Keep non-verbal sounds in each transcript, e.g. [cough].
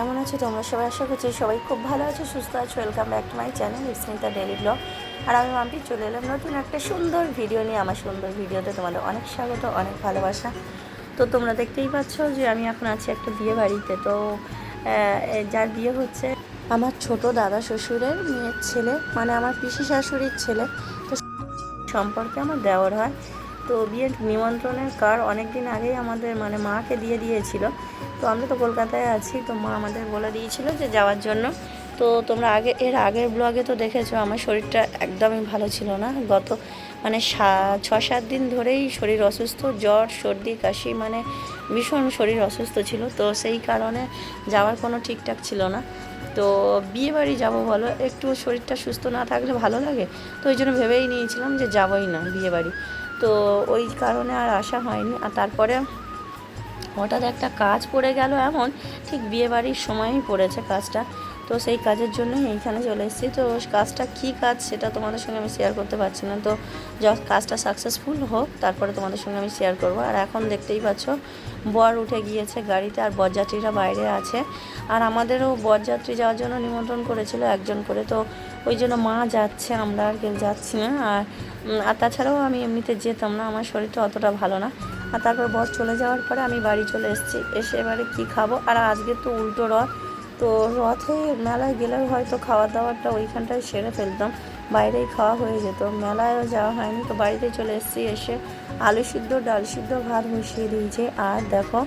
কেমন আছো? তোমরা সবাই আশা করছি সবাই খুব ভালো আছো, সুস্থ আছো। Welcome back to my channel Smita daily vlog আর আমি মাম্পি, চলে এলাম নতুন একটা সুন্দর ভিডিও নিয়ে। আমার সুন্দর ভিডিওতে তোমাদের অনেক স্বাগত, অনেক ভালোবাসা। তো তোমরা দেখতেই পাচ্ছ যে আমি এখন আছি একটা বিয়ে বাড়িতে। তো যার বিয়ে হচ্ছে আমার ছোট দাদা শ্বশুরের মেয়ের ছেলে মানে আমার পিসি শাশুড়ির ছেলে। তো সম্পর্কে আমার দেওয়ার হয়। তো বিয়ের নিমন্ত্রণের কার অনেক দিন আগেই আমাদের মানে মাকে দিয়ে দিয়েছিল। তো আমরা তো কলকাতায় আছি, তো মা আমাদের বলে দিয়েছিল যে যাওয়ার জন্য। তো তোমরা আগে, এর আগের ব্লগে তো দেখেছ, আমার শরীরটা একদমই ভালো ছিল না। গত মানে ছ সাত দিন ধরেই শরীর অসুস্থ, জ্বর, সর্দি, কাশি মানে ভীষণ শরীর অসুস্থ ছিল। তো সেই কারণে যাওয়ার কোনো ঠিকঠাক ছিল না। তো বিয়ে বাড়ি যাব বলো, একটু শরীরটা সুস্থ না থাকলে ভালো লাগে? তো ওই জন্য ভেবেই নিয়েছিলাম যে যাবোই না বিয়ে বাড়ি। তো ওই কারণে আর আসা হয়নি, আর তারপরে হঠাৎ একটা কাজ পড়ে গেল এমন, ঠিক বিয়ে বাড়ির সময়ই পড়েছে কাজটা। তো সেই কাজের জন্যই এইখানে চলে এসেছি। তো কাজটা কী কাজ সেটা তোমাদের সঙ্গে আমি শেয়ার করতে পারছি না। তো কাজটা সাকসেসফুল হোক, তারপরে তোমাদের সঙ্গে আমি শেয়ার করব। আর এখন দেখতেই পাচ্ছ, বর উঠে গিয়েছে গাড়িতে আর বরযাত্রীরা বাইরে আছে। আর আমাদেরও বরযাত্রী যাওয়ার জন্য নিমন্ত্রণ করেছিল একজন করে। তো ওই জন্য মা যাচ্ছে, আমরা আর কেউ যাচ্ছি না। আর আর তাছাড়াও আমি এমনিতে যেতাম না, আমার শরীরটা অতটা ভালো না। আর তারপর বর চলে যাওয়ার পরে আমি বাড়ি চলে এসেছি। এসে এবারে কী খাব? আর আজকে তো উল্টো রথ। তো রথে মেলায় গেলেও হয়তো খাওয়া দাওয়াটা ওইখানটায় সেরে ফেলতাম। বাইরেই খাওয়া হয়ে যেত। মেলায়ও যাওয়া হয়নি। তো বাড়িতে চলে এসেছি। এসে আলু সিদ্ধ, ডাল সিদ্ধ, ভাত বসিয়ে দিয়েছে। আর দেখো,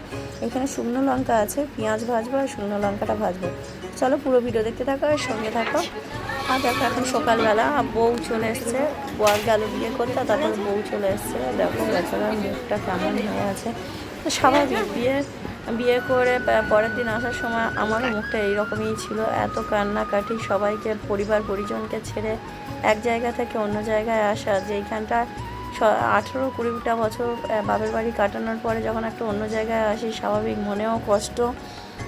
এখানে শুকনো লঙ্কা আছে। পেঁয়াজ ভাজবো আর শুকনো লঙ্কাটা ভাজবো। চলো পুরো ভিডিও দেখতে থাকো আর সঙ্গে থাকো। আর দেখো, এখন সকালবেলা বউ চলে এসছে। বর গেল বিয়ে করতে তারপর বউ চলে এসছে। দেখো বেচারার মুখটা কেমন হয়ে আছে। স্বাভাবিক, বিয়ে বিয়ে করে পরের দিন আসার সময় আমারও মুখটা এইরকমই ছিল। এত কান্নাকাটি, সবাইকে, পরিবার, পরিজনকে ছেড়ে এক জায়গা থেকে অন্য জায়গায় আসা, যেইখানটা আঠেরো কুড়িটা বছর বাপের বাড়ি কাটানোর পরে যখন একটা অন্য জায়গায় আসি, স্বাভাবিক মনেও কষ্ট।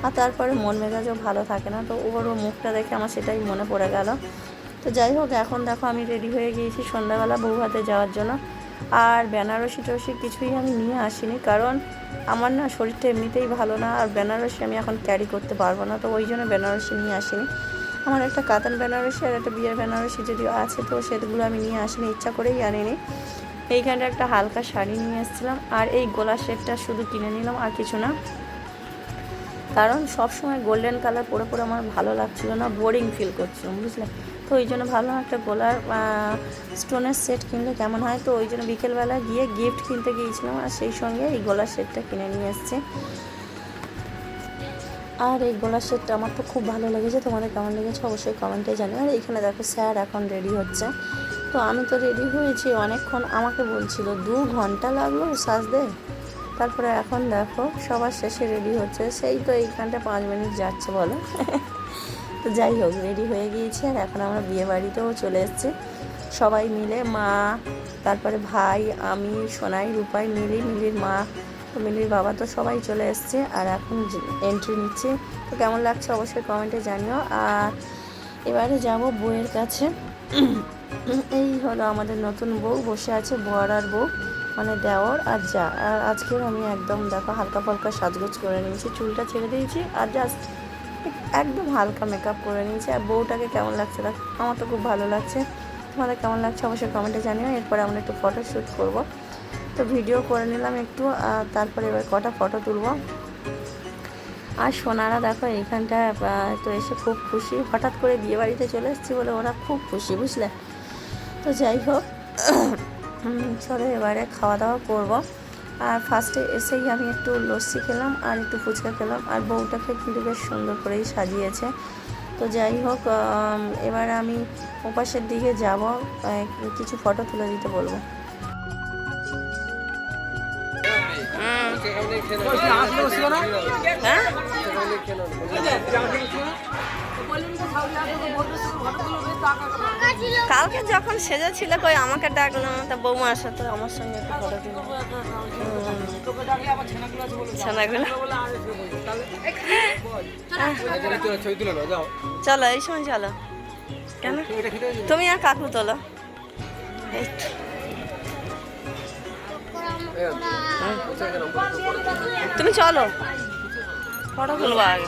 আর তারপরে মন মেজাজও ভালো থাকে না, তো ওর মুখটা দেখে আমার সেটাই মনে পড়ে গেল। তো যাই হোক, এখন দেখো আমি রেডি হয়ে গিয়েছি সন্ধ্যাবেলা বউ হাতে যাওয়ার জন্য। আর বেনারসি টরসি কিছুই আমি নিয়ে আসিনি, কারণ আমার না শরীরটা এমনিতেই ভালো না, আর বেনারসি আমি এখন ক্যারি করতে পারব না, তো ওই জন্য বেনারসি নিয়ে আসিনি। আমার একটা কাতান বেনারসি আর একটা বিয়ের বেনারসি যদিও আছে, তো সেগুলো আমি নিয়ে আসিনি, ইচ্ছা করেই আনিনি। এইখানটা একটা হালকা শাড়ি নিয়ে এসেছিলাম, আর এই গোলা সেটটা শুধু কিনে নিলাম আর কিছু না। কারণ সব সময় গোল্ডেন কালার পরে পরে আমার ভালো লাগছিল না বোরিং ফিল করছিলাম বুঝলে? তো ওই জন্য ভাবলাম একটা গোলার স্টোনের সেট কিনলে কেমন হয়? তো ওই জন্য বিকেলবেলা গিয়ে গিফট কিনতে গিয়েছিলাম আর সেই সঙ্গে এই গোলার সেটটা কিনে নিয়ে এসেছি। আর এই গোলার সেটটা আমার তো খুব ভালো লেগেছে, তোমাদের কেমন লেগেছে অবশ্যই কমেন্টে জানিও। আর এখানে দেখো স্যার এখন রেডি হচ্ছে। তো আমি তো রেডি হয়েছি, অনেকক্ষণ আমাকে বলছিল, দু ঘণ্টা লাগল সাজতে? তারপরে এখন দেখো, সবার শেষে রেডি হচ্ছে। সেই তো এইখানটা পাঁচ মিনিট যাচ্ছে, বলো। [laughs] তো যাই হোক রেডি হয়ে গিয়েছি। আর এখন আমরা বিয়ে বাড়িতেও চলে এসেছি। সবাই মিলে মা, তারপরে ভাই, আমি, সোনাই, রূপাই মিলি, মিলির মা মিলির বাবা তো সবাই চলে এসছে। আর এখন এন্ট্রি নিচ্ছে। তো কেমন লাগছে অবশ্যই কমেন্টে জানিও। আর এবারে যাব বউয়ের কাছে। [clears throat] এই হলো আমাদের নতুন বউ, বসে আছে বর আর বউ। মানে দেওর আর যা। আর আজকের আমি একদম দেখো হালকা ফালকা সাজগোজ করে নিয়েছি, চুলটা ছেড়ে দিয়েছি আর জাস্ট একদম হালকা মেকআপ করে নিয়েছি। আর বউটাকে কেমন লাগছে আমার তো খুব ভালো লাগছে। তোমাদের কেমন লাগছে অবশ্যই কমেন্টে জানিও, এরপরে আমরা একটু ফটো শ্যুট করব। তো ভিডিও করে নিলাম একটু, আর তারপরে এবার কটা ফটো তুলবো। আর সোনারা দেখো এইখানটা তো এসে খুব খুশি। হঠাৎ করে বিয়ে বাড়িতে চলে এসেছি বলে ওরা খুব খুশি, বুঝলে? তো যাই হোক চলো এবারে খাওয়া দাওয়া করব। আর ফার্স্টে এসেই আমি একটু লস্যি খেলাম আর একটু ফুচকা খেলাম। আর বউটাকে কিন্তু বেশ সুন্দর করেই সাজিয়েছে। তো যাই হোক এবার আমি ওপাশের দিকে যাব। কিছু ফটো তুলে দিতে বলব। কালকে যখন সেজে ছিল, কই আমাকে ডাকলো, তা বৌমা আসো, তো আমার সঙ্গে চলো, এই সময় চলো। কেন? তুমি আর কাকু তোলো। এই। তুমি চলো। ফটো তুলবো আগে।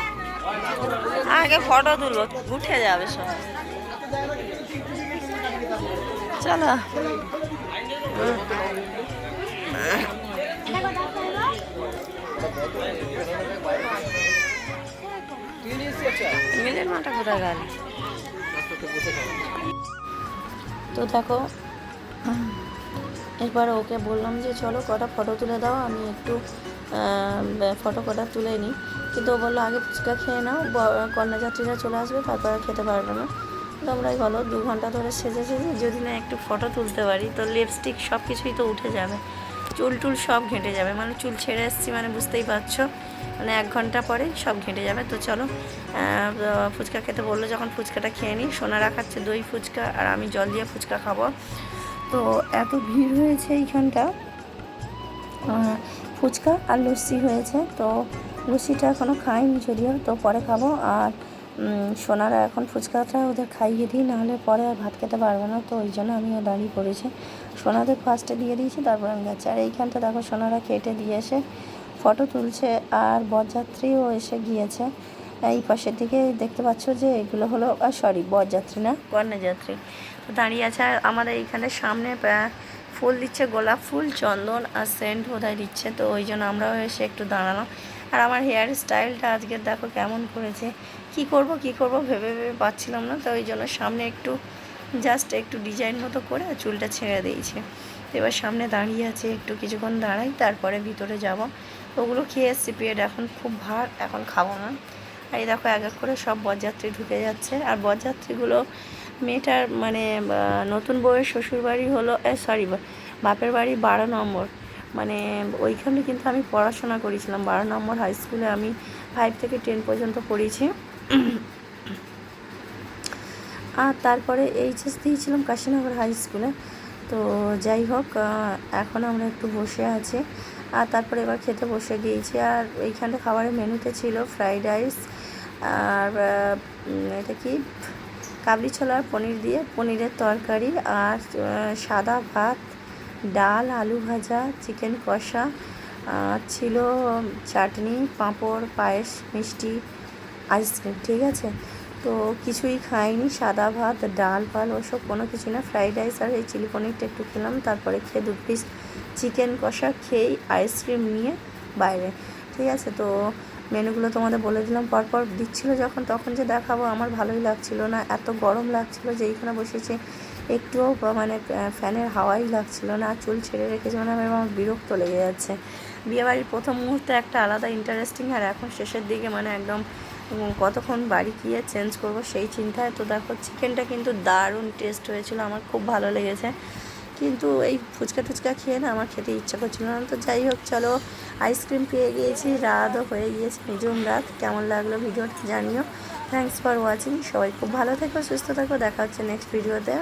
আগে ফটো তুলবো, উঠে যাবে সব। চলো। মিলের মাটা কোথায় গেল? তো দেখো এরপর ওকে বললাম যে, চলো কটা ফটো তুলে দাও, আমি একটু ফটো কটা তুলে নিই। কিন্তু ও বলল, আগে ফুচকা খেয়ে নাও কন্যাযাত্রীরা চলে আসবে, তারপর খেতে পারবে না। তো তোমরাই বলো, দু ঘণ্টা ধরে সেজে সেজে, যদি না একটু ফটো তুলতে পারি, তো লিপস্টিক সব কিছুই তো উঠে যাবে। চুল টুল সব ঘেঁটে যাবে। মানে চুল ছেড়ে এসেছি মানে বুঝতেই পারছ? মানে এক ঘণ্টা পরে সব ঘেঁটে যাবে। তো চলো ফুচকা খেতে বলল, যখন ফুচকাটা খেয়ে নিই সোনা রাখাচ্ছে দই ফুচকা, আর আমি জল দিয়ে ফুচকা খাব। তো এত ভিড় হয়েছে এইখানটা। ফুচকা আর লস্যি হয়েছে। তো লস্যিটা এখনও খাইনি যদিও, তো পরে খাব। আর সোনারা এখন ফুচকাটা ওদের খাইয়ে দিই, নাহলে পরে আর ভাত খেতে পারবে না। তো ওই জন্য আমিও দাঁড়িয়ে পড়েছি। সোনাদের ফার্স্টে দিয়ে দিয়েছি, তারপর আমি যাচ্ছি। আর এইখানটা দেখো সোনারা কেটে দিয়ে এসে ফটো তুলছে, আর বরযাত্রীও এসে গিয়েছে। এই পাশের দিকে দেখতে পাচ্ছ যে এগুলো হলো সরি বরযাত্রী না? কন্যাযাত্রী তো দাঁড়িয়ে আছে আর আমাদের এইখানে সামনে ফুল দিচ্ছে গোলাপ ফুল, চন্দন আর সেন্ট বোধহয় দিচ্ছে। তো ওই জন্য আমরাও এসে একটু দাঁড়ালাম। আর আমার হেয়ার স্টাইলটা আজকে দেখো কেমন করেছে। কি করব কি করব ভেবে ভেবে পাচ্ছিলাম না। তো ওই জন্য সামনে একটু জাস্ট একটু ডিজাইন মতো করে চুলটা ছেড়ে দিয়েছে। এবার সামনে দাঁড়িয়ে আছে, একটু কিছুক্ষণ দাঁড়াই, তারপরে ভিতরে যাব। ওগুলো খেয়ে এসছি, পেট এখন খুব ভার, এখন খাব না। আর এই দেখো, এক এক করে সব বরযাত্রী ঢুকে যাচ্ছে। আর বরযাত্রীগুলো মেয়েটার মানে নতুন বউয়ের শ্বশুর বাড়ি হলো সরি বাপের বাড়ি বারো নম্বর। মানে ওইখানে কিন্তু আমি পড়াশোনা করেছিলাম। বারো নম্বর হাই স্কুলে আমি ফাইভ থেকে টেন পর্যন্ত পড়েছি। আর তারপরে এইচএস দিয়েছিলাম কাশীনগর হাই স্কুলে তো যাই হোক এখন আমরা একটু বসে আছি। আর তারপরে এবার খেতে বসে গিয়েছি। আর এইখানে খাবারের মেনুতে ছিল ফ্রাইড রাইস আর এটা কি? কাবলি ছোলার পনির দিয়ে পনিরের তরকারি আর সাদা ভাত, ডাল, আলু ভাজা, চিকেন কষা ছিল চাটনি, পাঁপড়, পায়েস, মিষ্টি, আইসক্রিম, ঠিক আছে? তো কিছুই খাইনি, সাদা ভাত, ডাল ফাল ওসব কোনো কিছু না। ফ্রাইড রাইস আর এই চিলি পনিরটা একটু খেলাম, তারপরে খেয়ে দু পিস চিকেন কষা খেয়েই আইসক্রিম নিয়ে বাইরে, ঠিক আছে? তো মেনুগুলো তোমাদের বলে দিলাম। পরপর দিচ্ছিল যখন, তখন যে দেখাবো, আমার ভালোই লাগছিল না। এত গরম লাগছিল যে এইখানে বসেছি, একটুও মানে ফ্যানের হাওয়াই লাগছিল না। চুল ছেড়ে রেখেছে মানে আমার বিরক্ত লেগে যাচ্ছে। বিয়েবাড়ির প্রথম মুহূর্তে একটা আলাদা ইন্টারেস্টিং আর এখন শেষের দিকে মানে একদম কতক্ষণ বাড়ি গিয়ে চেঞ্জ করব সেই চিন্তায়। তো দেখো চিকেনটা কিন্তু দারুণ টেস্ট হয়েছিল, আমার খুব ভালো লেগেছে। কিন্তু এই ফুচকা টুচকা খেয়ে না আমার খেতে ইচ্ছা করছিল না। তো যাই হোক, চলো আইসক্রিম পেয়ে গিয়েছি, রাতও হয়ে গিয়েছে, নিজুম রাত। কেমন লাগল ভিডিওটা জানিও। থ্যাংকস ফর ওয়াচিং সবাই খুব ভালো থেকো, সুস্থ থাকো। দেখা হচ্ছে নেক্সট ভিডিওতে